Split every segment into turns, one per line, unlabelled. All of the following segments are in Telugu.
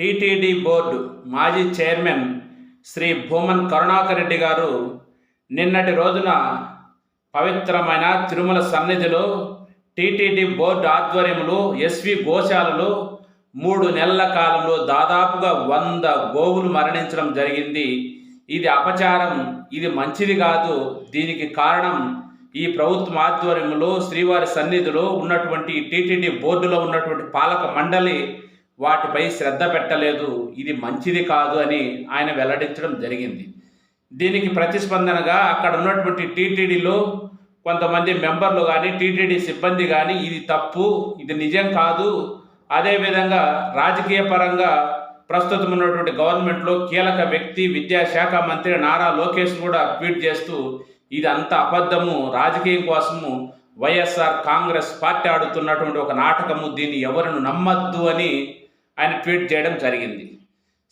టీటీడీ బోర్డు మాజీ చైర్మన్ శ్రీ భూమన్ కరుణాకర్ రెడ్డి గారు నిన్నటి రోజున పవిత్రమైన తిరుమల సన్నిధిలో టీటీడీ బోర్డు ఆధ్వర్యంలో ఎస్వి గోశాలలో మూడు నెలల కాలంలో దాదాపుగా వంద గోవులు మరణించడం జరిగింది. ఇది అపచారం ఇది మంచిది కాదు. దీనికి కారణం ఈ ప్రభుత్వం ఆధ్వర్యంలో శ్రీవారి సన్నిధిలో ఉన్నటువంటి టీటీడీ బోర్డులో ఉన్నటువంటి పాలక మండలి వాటిపై శ్రద్ధ పెట్టలేదు. ఇది మంచిది కాదు అని ఆయన వెల్లడించడం జరిగింది. దీనికి ప్రతిస్పందనగా అక్కడ ఉన్నటువంటి టీటీడీలో కొంతమంది మెంబర్లు కానీ టీటీడీ సిబ్బంది కానీ ఇది తప్పు ఇది నిజం కాదు. అదేవిధంగా రాజకీయ పరంగా ప్రస్తుతం ఉన్నటువంటి గవర్నమెంట్లో కీలక వ్యక్తి విద్యాశాఖ మంత్రి నారా లోకేష్ కూడా ట్వీట్ చేస్తూ ఇది అంత అబద్ధము రాజకీయం కోసము వైఎస్ఆర్ కాంగ్రెస్ పార్టీ ఆడుతున్నటువంటి ఒక నాటకము దీన్ని ఎవరిని నమ్మద్దు అని ఆయన ట్వీట్ చేయడం జరిగింది.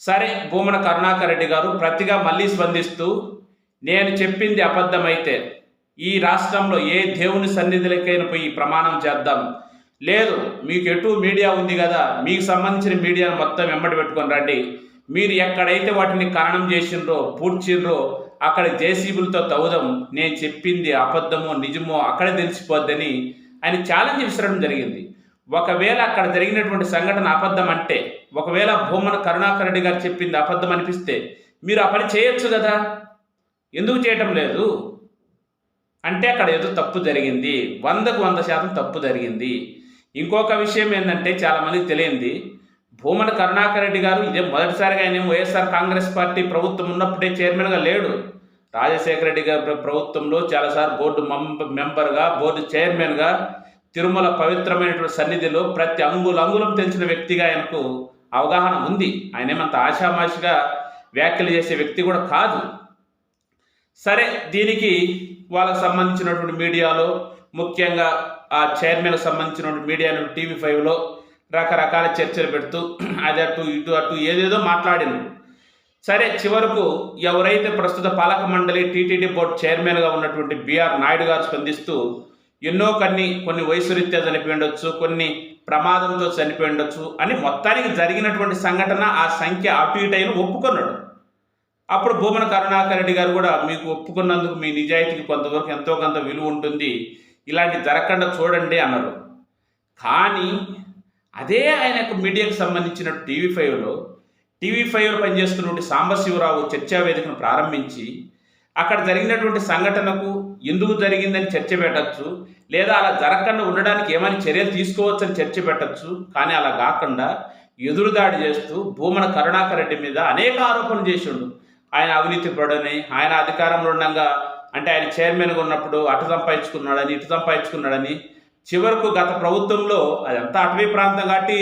సరే భూమన కరుణాకర్ రెడ్డి గారు ప్రతిగా మళ్ళీ స్పందిస్తూ నేను చెప్పింది అబద్ధమైతే ఈ రాష్ట్రంలో ఏ దేవుని సన్నిధిలకైనా పోయి ప్రమాణం చేద్దాం. లేదు మీకు ఎటు మీడియా ఉంది కదా మీకు సంబంధించిన మీడియాను మొత్తం వెంబడి పెట్టుకొని రండి. మీరు ఎక్కడైతే వాటిని ఖననం చేసిండ్రో పూడ్చిండ్రో అక్కడ జేసీబులతో తవ్వుదాం. నేను చెప్పింది అబద్ధమో నిజమో అక్కడే తెలిసిపోద్దని ఆయన ఛాలెంజ్ విసరడం జరిగింది. ఒకవేళ అక్కడ జరిగినటువంటి సంఘటన అబద్ధం అంటే ఒకవేళ భూమన కరుణాకర్ రెడ్డి గారు చెప్పింది అబద్ధం అనిపిస్తే మీరు ఆ పని చేయొచ్చు కదా? ఎందుకు చేయటం లేదు? అంటే అక్కడ ఏదో తప్పు జరిగింది వందకు వంద శాతం తప్పు జరిగింది. ఇంకొక విషయం ఏంటంటే చాలామందికి తెలియంది భూమన కరుణాకర్ రెడ్డి గారు ఇదే మొదటిసారిగా ఆయన వైఎస్ఆర్ కాంగ్రెస్ పార్టీ ప్రభుత్వం ఉన్నప్పుడే చైర్మన్గా లేడు. రాజశేఖర రెడ్డి గారి ప్రభుత్వంలో చాలాసార్లు బోర్డు మెంబ- మెంబర్గా బోర్డు చైర్మన్గా తిరుమల పవిత్రమైనటువంటి సన్నిధిలో ప్రతి అంగులు తెలిసిన వ్యక్తిగా ఆయనకు అవగాహన ఉంది. ఆయన ఏమంత ఆషామాషిగా వ్యాఖ్యలు చేసే వ్యక్తి కూడా కాదు. సరే దీనికి వాళ్ళకు సంబంధించినటువంటి మీడియాలో ముఖ్యంగా ఆ చైర్మన్కి సంబంధించినటువంటి మీడియా టీవీ ఫైవ్లో రకరకాల చర్చలు పెడుతూ అది అటు ఇటు అటు ఏదేదో మాట్లాడింది. సరే చివరకు ఎవరైతే ప్రస్తుత పాలక మండలి టీటీడీ బోర్డు చైర్మన్గా ఉన్నటువంటి బిఆర్ నాయుడు గారు స్పందిస్తూ ఎన్నో కొన్ని కొన్ని వయసు రీత్యా చనిపోయి ఉండొచ్చు కొన్ని ప్రమాదంతో చనిపోయి ఉండొచ్చు అని మొత్తానికి జరిగినటువంటి సంఘటన ఆ సంఖ్య అటు ఇటు అయిన ఒప్పుకున్నాడు. అప్పుడు భూమన కరుణాకర్ రెడ్డి గారు కూడా మీకు ఒప్పుకున్నందుకు మీ నిజాయితీకి కొంతవరకు ఎంతో కొంత విలువ ఉంటుంది ఇలాంటి జరగకుండా చూడండి అన్నారు. కానీ అదే ఆయన యొక్క మీడియాకు సంబంధించిన టీవీ ఫైవ్లో టీవీ ఫైవ్లో పనిచేస్తున్నటువంటి సాంబశివరావు చర్చా వేదికను ప్రారంభించి అక్కడ జరిగినటువంటి సంఘటనకు ఎందుకు జరిగిందని చర్చ పెట్టచ్చు లేదా అలా జరగకుండా ఉండడానికి ఏమైనా చర్యలు తీసుకోవచ్చని చర్చ పెట్టచ్చు. కానీ అలా కాకుండా ఎదురుదాడి చేస్తూ భూమన కరుణాకర్ రెడ్డి మీద అనేక ఆరోపణలు చేసిండు. ఆయన అవినీతి పడని ఆయన అధికారంలో ఉండగా అంటే ఆయన చైర్మన్గా ఉన్నప్పుడు అటు సంపాదించుకున్నాడని ఇటు సంపాదించుకున్నాడని చివరకు గత ప్రభుత్వంలో అదంతా అటవీ ప్రాంతం కాబట్టి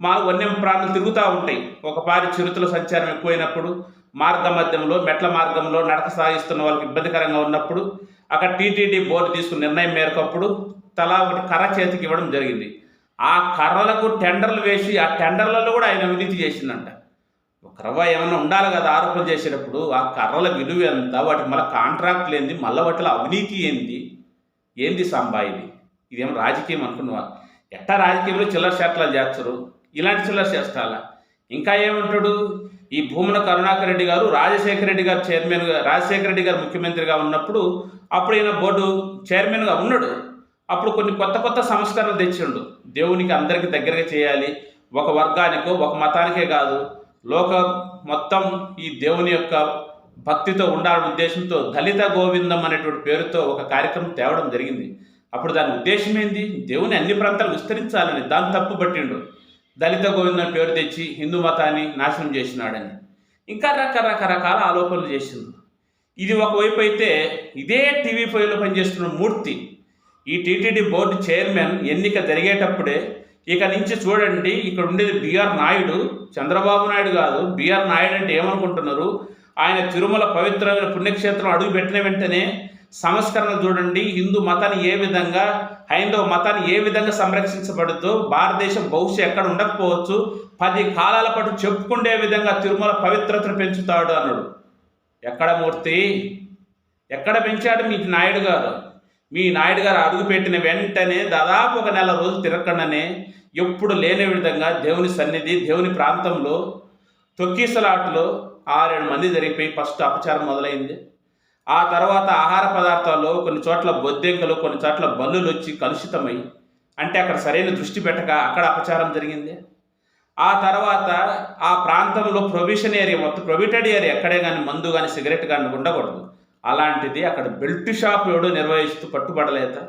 మా వన్యం ప్రాంతం తిరుగుతూ ఉంటాయి. ఒకపారి చిరుతల సంచారం ఎక్కువైనప్పుడు మార్గ మధ్యంలో మెట్ల మార్గంలో నడక సాగిస్తున్న వాళ్ళకి ఇబ్బందికరంగా ఉన్నప్పుడు అక్కడ టీటీడీ బోర్డు తీసుకున్న నిర్ణయం మేరకు అప్పుడు తలా ఒకటి కర్ర చేతికి ఇవ్వడం జరిగింది. ఆ కర్రలకు టెండర్లు వేసి ఆ టెండర్లలో కూడా ఆయన అవినీతి చేసిందంట. ఒక ఏమైనా ఉండాలి కదా ఆరోపణ చేసేటప్పుడు ఆ కర్రల విలువ ఎంత వాటి మళ్ళీ కాంట్రాక్ట్లు ఏంది మళ్ళీ వాటిలో అవినీతి ఏంది ఏంది సంబా ఇది? ఇదేమో రాజకీయం అనుకున్నావా? ఎట్టా రాజకీయంలో చిల్లర శాస్త్రాలు చేస్తారు? ఇలాంటి చిల్లర చేస్తాలా? ఇంకా ఏమంటాడు? ఈ భూమన కరుణాకర్ రెడ్డి గారు రాజశేఖర రెడ్డి గారు చైర్మన్గా రాజశేఖర రెడ్డి గారు ముఖ్యమంత్రిగా ఉన్నప్పుడు అప్పుడు ఈయన బోర్డు చైర్మన్గా ఉన్నాడు. అప్పుడు కొన్ని కొత్త కొత్త సంస్కరణలు తెచ్చిండు. దేవునికి అందరికీ దగ్గరగా చేయాలి. ఒక వర్గానికో ఒక మతానికే కాదు. లోక మొత్తం ఈ దేవుని యొక్క భక్తితో ఉండాలనే ఉద్దేశంతో దళిత గోవిందం అనేటువంటి పేరుతో ఒక కార్యక్రమం తేవడం జరిగింది. అప్పుడు దాని ఉద్దేశం ఏంది? దేవుని అన్ని ప్రాంతాలు విస్తరించాలని దాన్ని తప్పు పట్టిండు. దళిత గోవిందం పేరు తెచ్చి హిందూ మతాన్ని నాశనం చేసినాడని. ఇంకా రకరకరకాల ఆలోచనలు చేసింది ఇది ఒకవైపు అయితే ఇదే టీవీ ఫైవ్లో పనిచేస్తున్న మూర్తి. ఈ టీటీడీ బోర్డు చైర్మన్ ఎన్నిక జరిగేటప్పుడే ఇక నుంచి చూడండి ఇక్కడ ఉండేది బిఆర్ నాయుడు. చంద్రబాబు నాయుడు కాదు బిఆర్ నాయుడు అంటే ఏమనుకుంటున్నారు? ఆయన తిరుమల పవిత్రమైన పుణ్యక్షేత్రం అడుగు పెట్టిన వెంటనే సంస్కరణ చూడండి. హిందూ మతాన్ని ఏ విధంగా హైందవ మతాన్ని ఏ విధంగా సంరక్షించబడుతూ భారతదేశం బహుశా ఎక్కడ ఉండకపోవచ్చు పది కాలాల పాటు చెప్పుకుండే విధంగా తిరుమల పవిత్రతను పెంచుతాడు అన్నాడు. ఎక్కడ మూర్తి? ఎక్కడ పెంచాడు మీ నాయుడు గారు? మీ నాయుడు గారు అడుగు పెట్టిన వెంటనే దాదాపు ఒక నెల రోజులు తిరగకుండానే ఎప్పుడు లేని విధంగా దేవుని సన్నిధి దేవుని ప్రాంతంలో తొక్కిసలాటలో ఆరేడు మంది జరిగిపోయి ఫస్ట్ అపచారం మొదలైంది. ఆ తర్వాత ఆహార పదార్థాల్లో కొన్ని చోట్ల బొద్దెంకలు కొన్ని చోట్ల బల్లులు వచ్చి కలుషితమై అంటే అక్కడ సరైన దృష్టి పెట్టక అక్కడ అపచారం జరిగింది. ఆ తర్వాత ఆ ప్రాంతంలో ప్రొవిషన్ ఏరియా మొత్తం ప్రొవిటెడ్ ఏరియా ఎక్కడే కానీ మందు కానీ సిగరెట్ కానీ ఉండకూడదు. అలాంటిది అక్కడ బెల్ట్ షాప్ ఎవడో నిర్వహిస్తూ పట్టుబడలేదా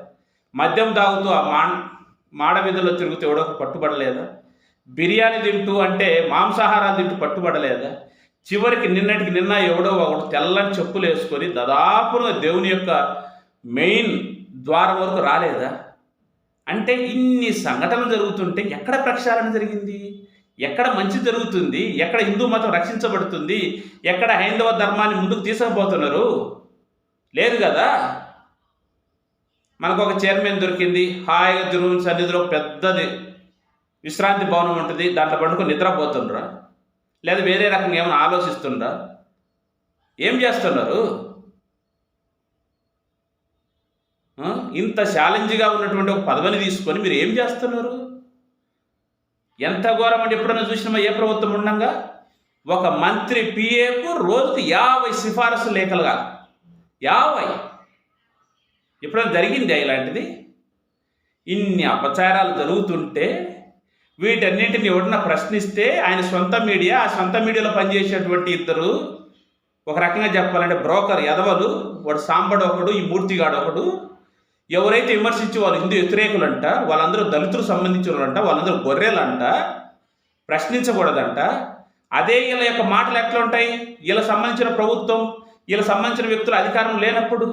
మద్యం తాగుతూ ఆ మా మాడ వీధుల్లో తిరుగుతూ ఎవడో పట్టుబడలేదా. బిర్యానీ తింటూ అంటే మాంసాహారాలు తింటూ పట్టుబడలేదా. చివరికి నిన్నటికి నిన్న ఎవడో ఒకడు తెల్లని చెప్పులు వేసుకొని దాదాపుగా దేవుని యొక్క మెయిన్ ద్వారం వరకు రాలేదా? అంటే ఇన్ని సంఘటనలు జరుగుతుంటే ఎక్కడ ప్రక్షాళన జరిగింది? ఎక్కడ మంచి జరుగుతుంది? ఎక్కడ హిందూ మతం రక్షించబడుతుంది? ఎక్కడ హైందవ ధర్మాన్ని ముందుకు తీసుకుపోతున్నారు? లేదు కదా? మనకు ఒక చైర్మన్ దొరికింది. హాయిగా తిరుగు సన్నిధిలో పెద్దది విశ్రాంతి భవనం ఉంటుంది. దాంట్లో పండుకొని నిద్రపోతుండ్రా. లేదా వేరే రకంగా ఏమైనా ఆలోచిస్తుండ్రా ఏం చేస్తున్నారు? ఇంత ఛాలెంజ్గా ఉన్నటువంటి ఒక పదవిని తీసుకొని మీరు ఏం చేస్తున్నారు? ఎంత ఘోరం అంటే ఎప్పుడైనా చూసినామా? ఏ ప్రభుత్వం ఉండగా ఒక మంత్రి పిఏకు రోజుకు యాభై సిఫారసు లేఖలుగా యాభై. ఎప్పుడైనా జరిగిందా ఇలాంటిది? ఇన్ని అపచారాలు జరుగుతుంటే వీటన్నింటిని ఎవడన్నా ప్రశ్నిస్తే ఆయన సొంత మీడియా ఆ సొంత మీడియాలో పనిచేసేటువంటి ఇద్దరు ఒక రకంగా చెప్పాలంటే బ్రోకర్ ఎదవలు వాడు సాంబడు ఒకడు ఈ మూర్తిగాడు ఒకడు. ఎవరైతే విమర్శించి వాళ్ళు హిందూ వ్యతిరేకులంట వాళ్ళందరూ దళితులు సంబంధించిన వాళ్ళంట వాళ్ళందరూ గొర్రెలంట ప్రశ్నించకూడదంట. అదే వీళ్ళ యొక్క మాటలు ఎట్లా ఉంటాయి? వీళ్ళ సంబంధించిన ప్రభుత్వం వీళ్ళ సంబంధించిన వ్యక్తులు అధికారం లేనప్పుడు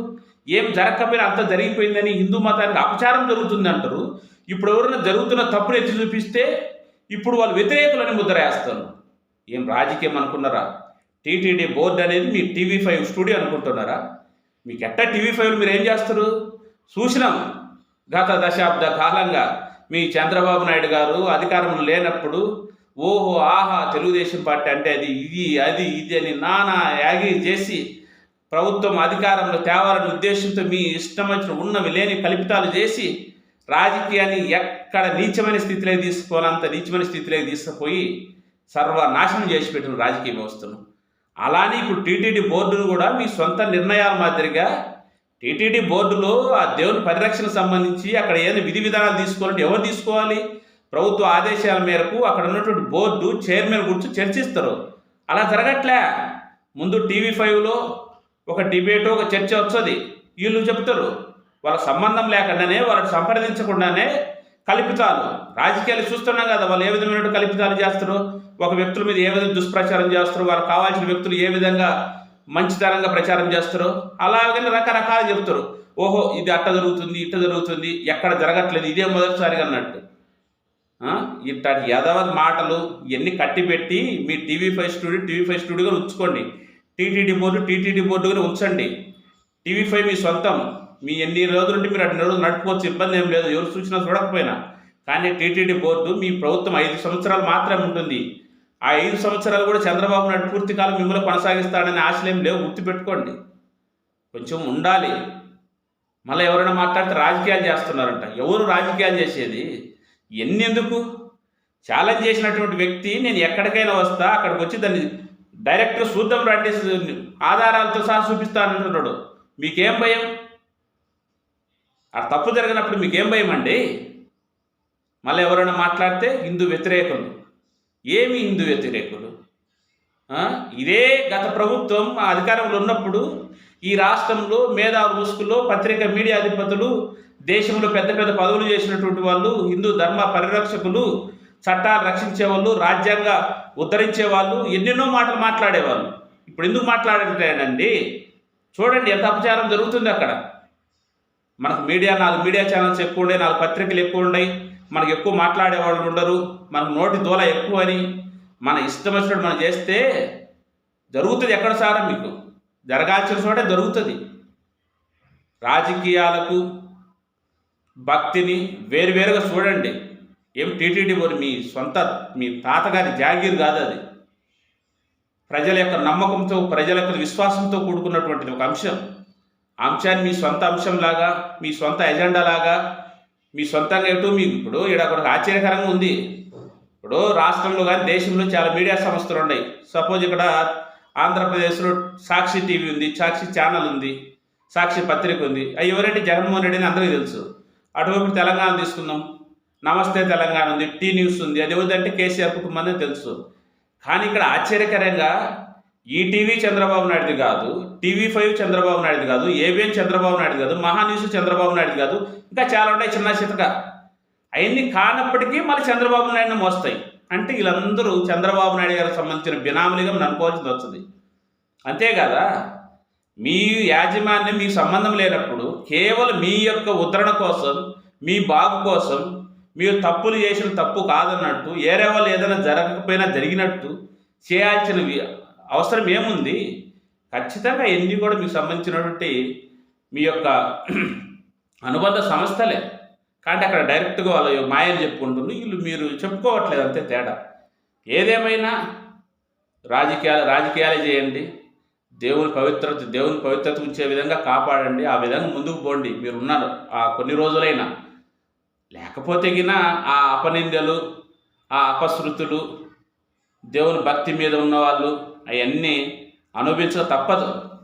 ఏం జరగకపోయినా అంత జరిగిపోయిందని హిందూ మతానికి అపచారం జరుగుతుంది అంటారు ఇప్పుడు ఎవరైనా జరుగుతున్న తప్పును ఎత్తి చూపిస్తే ఇప్పుడు వాళ్ళు వ్యతిరేకులని ముద్ర వేస్తారు ఏం రాజకీయం అనుకున్నారా? టీటీడీ బోర్డు అనేది మీ టీవీ ఫైవ్ స్టూడియో అనుకుంటున్నారా? మీకు ఎట్టా టీవీ ఫైవ్లు మీరు ఏం చేస్తారు? చూసినాం గత దశాబ్ద కాలంగా మీ చంద్రబాబు నాయుడు గారు అధికారంలో లేనప్పుడు ఓహో ఆహా తెలుగుదేశం పార్టీ అంటే అది ఇది అది ఇది అని నానా యాగి చేసి ప్రభుత్వం అధికారంలో తేవాలనే ఉద్దేశంతో మీ ఇష్టం వచ్చిన ఉన్నవి లేని కల్పితాలు చేసి రాజకీయాన్ని ఎక్కడ నీచమైన స్థితిలోకి తీసుకోవాలంత నీచమైన స్థితిలోకి తీసుకుపోయి సర్వనాశనం చేసి పెట్టిన రాజకీయ వ్యవస్థను. అలానే ఇప్పుడు టీటీడీ బోర్డును కూడా మీ సొంత నిర్ణయాల మాదిరిగా టీటీడీ బోర్డులో ఆ దేవుని పరిరక్షణ సంబంధించి అక్కడ ఏదైనా విధి విధానాలు తీసుకోవాలంటే ఎవరు తీసుకోవాలి? ప్రభుత్వ ఆదేశాల మేరకు అక్కడ ఉన్నటువంటి బోర్డు చైర్మన్ గురించి చర్చిస్తారు. అలా జరగట్లే. ముందు టీవీ ఫైవ్లో ఒక డిబేట్ ఒక చర్చ వస్తుంది. వీళ్ళు చెప్తారు. వాళ్ళ సంబంధం లేకుండానే వాళ్ళని సంప్రదించకుండానే కల్పితాలు. రాజకీయాలు చూస్తున్నాం కదా వాళ్ళు ఏ విధమైన కల్పితాలు చేస్తారు ఒక వ్యక్తుల మీద ఏ విధంగా దుష్ప్రచారం చేస్తారు వాళ్ళకి కావాల్సిన వ్యక్తులు ఏ విధంగా మంచితనంగా ప్రచారం చేస్తారో అలాగే రకరకాలు చెప్తారు. ఓహో ఇది అట్ట జరుగుతుంది ఇట్ట జరుగుతుంది ఎక్కడ జరగట్లేదు ఇదే మొదటిసారిగా అన్నట్టు. ఆ, ఇట్లాంటి యదవ మాటలు ఇవన్నీ కట్టిపెట్టి మీ TV five studio TV five స్టూడియోగా ఉంచుకోండి. టీటీడీ బోర్డు టీటీడీ బోర్డుగా ఉంచండి. టీవీ ఫైవ్ మీ సొంతం. మీ ఎన్ని రోజులుంటే మీరు అటు రోజులు నడుపుకోవచ్చు ఇబ్బంది ఏం లేదు. ఎవరు చూసినా చూడకపోయినా. కానీ టీటీడీ బోర్డు మీ ప్రభుత్వం ఐదు సంవత్సరాలు మాత్రమే ఉంటుంది. ఆ ఐదు సంవత్సరాలు కూడా చంద్రబాబు నాయుడు పూర్తి కాలం మిమ్మల్ని కొనసాగిస్తాడనే ఆశలు ఏం లేవు. గుర్తుపెట్టుకోండి. కొంచెం ఉండాలి. మళ్ళీ ఎవరైనా మాట్లాడితే రాజకీయాలు చేస్తున్నారంట. ఎవరు రాజకీయాలు చేసేది? ఎన్ని ఎందుకు ఛాలెంజ్ చేసినటువంటి వ్యక్తి నేను ఎక్కడికైనా వస్తా అక్కడికి వచ్చి దాన్ని డైరెక్ట్ చూద్దాం రండి ఆధారాలతో సహా చూపిస్తానంటున్నాడు మీకేం భయం? ఆ తప్పు జరిగినప్పుడు మీకేం భయం అండి? మళ్ళీ ఎవరైనా మాట్లాడితే హిందూ వ్యతిరేకులు. ఏమి హిందూ వ్యతిరేకులు? ఇదే గత ప్రభుత్వం ఆ అధికారంలో ఉన్నప్పుడు ఈ రాష్ట్రంలో మేధావు ముసుగులో పత్రిక మీడియా అధిపతులు దేశంలో పెద్ద పెద్ద పదవులు చేసినటువంటి వాళ్ళు హిందూ ధర్మ పరిరక్షకులు చట్టాలు రక్షించే వాళ్ళు రాజ్యాంగ ఉద్ధరించే వాళ్ళు ఎన్నెన్నో మాటలు మాట్లాడేవాళ్ళు. ఇప్పుడు ఎందుకు మాట్లాడట్లేదండి చూడండి ఎంత అపచారం జరుగుతుంది అక్కడ. మనకు మీడియా నాలుగు మీడియా ఛానల్స్ ఎక్కువ ఉన్నాయి నాలుగు పత్రికలు ఎక్కువ ఉన్నాయి మనకు ఎక్కువ మాట్లాడే వాళ్ళు ఉండరు మనకు నోటి దూల ఎక్కువ అని మన ఇష్టం వచ్చినట్టు మనం చేస్తే జరుగుతుంది ఎక్కడ సారం మీకు? జరగాల్సిన చోటే జరుగుతుంది. రాజకీయాలకు భక్తిని వేరువేరుగా చూడండి. ఏం టీటీడీ బోర్డు మీ సొంత మీ తాతగారి జాగీర్ కాదు అది. ప్రజల యొక్క నమ్మకంతో ప్రజల యొక్క విశ్వాసంతో కూడుకున్నటువంటిది ఒక అంశం. అంశాన్ని మీ సొంత అంశంలాగా మీ సొంత ఎజెండా లాగా మీ సొంతంగా ఇటు మీకు ఇప్పుడు ఇక్కడ ఒక ఆశ్చర్యకరంగా ఉంది. ఇప్పుడు రాష్ట్రంలో కానీ దేశంలో చాలా మీడియా సంస్థలు ఉన్నాయి. సపోజ్ ఇక్కడ ఆంధ్రప్రదేశ్లో సాక్షి టీవీ ఉంది సాక్షి ఛానల్ ఉంది సాక్షి పత్రిక ఉంది. అవి ఎవరంటే జగన్మోహన్ రెడ్డి అని అందరికీ తెలుసు. అటువైపు తెలంగాణ తీసుకుందాం. నమస్తే తెలంగాణ ఉంది టీ న్యూస్ ఉంది. అది ఏదంటే కేసీఆర్ కుటుంబం అనేది తెలుసు. కానీ ఇక్కడ ఆశ్చర్యకరంగా ఈ టీవీ చంద్రబాబు నాయుడుది కాదు టీవీ ఫైవ్ చంద్రబాబు నాయుడుది కాదు ఏబిఎన్ చంద్రబాబు నాయుడు కాదు మహాన్యూస్ చంద్రబాబు నాయుడు కాదు ఇంకా చాలా ఉంటాయి చిన్న చితక. అవన్నీ కానప్పటికీ మళ్ళీ చంద్రబాబు నాయుడుని మోస్తాయి. అంటే వీళ్ళందరూ చంద్రబాబు నాయుడు గారికి సంబంధించిన బినాములుగా మనం అనుకోవాల్సింది వస్తుంది. అంతే కదా మీ యాజమాన్యం మీకు సంబంధం లేనప్పుడు కేవలం మీ యొక్క ఉద్ధరణ కోసం మీ బాగు కోసం మీరు తప్పులు చేసిన తప్పు కాదన్నట్టు ఏరే వాళ్ళు ఏదైనా జరగకపోయినా జరిగినట్టు చేయాల్సిన అవసరం ఏముంది? ఖచ్చితంగా ఎన్ని కూడా మీకు సంబంధించినటువంటి మీ యొక్క అనుబంధ సంస్థలే. కానీ అక్కడ డైరెక్ట్గా వాళ్ళు మాయలు చెప్పుకుంటుంది వీళ్ళు మీరు చెప్పుకోవట్లేదు అంతే తేడా. ఏదేమైనా రాజకీయాలు రాజకీయాలే చేయండి. దేవుని పవిత్రత దేవుని పవిత్రత ఉంచే విధంగా కాపాడండి. ఆ విధంగా ముందుకు పోండి. మీరు ఉన్నారు ఆ కొన్ని రోజులైనా. లేకపోతే గిన ఆ అపనిందలు ఆ అపశృతులు దేవుని భక్తి మీద ఉన్నవాళ్ళు అవన్నీ అనుభవించక తప్పదు.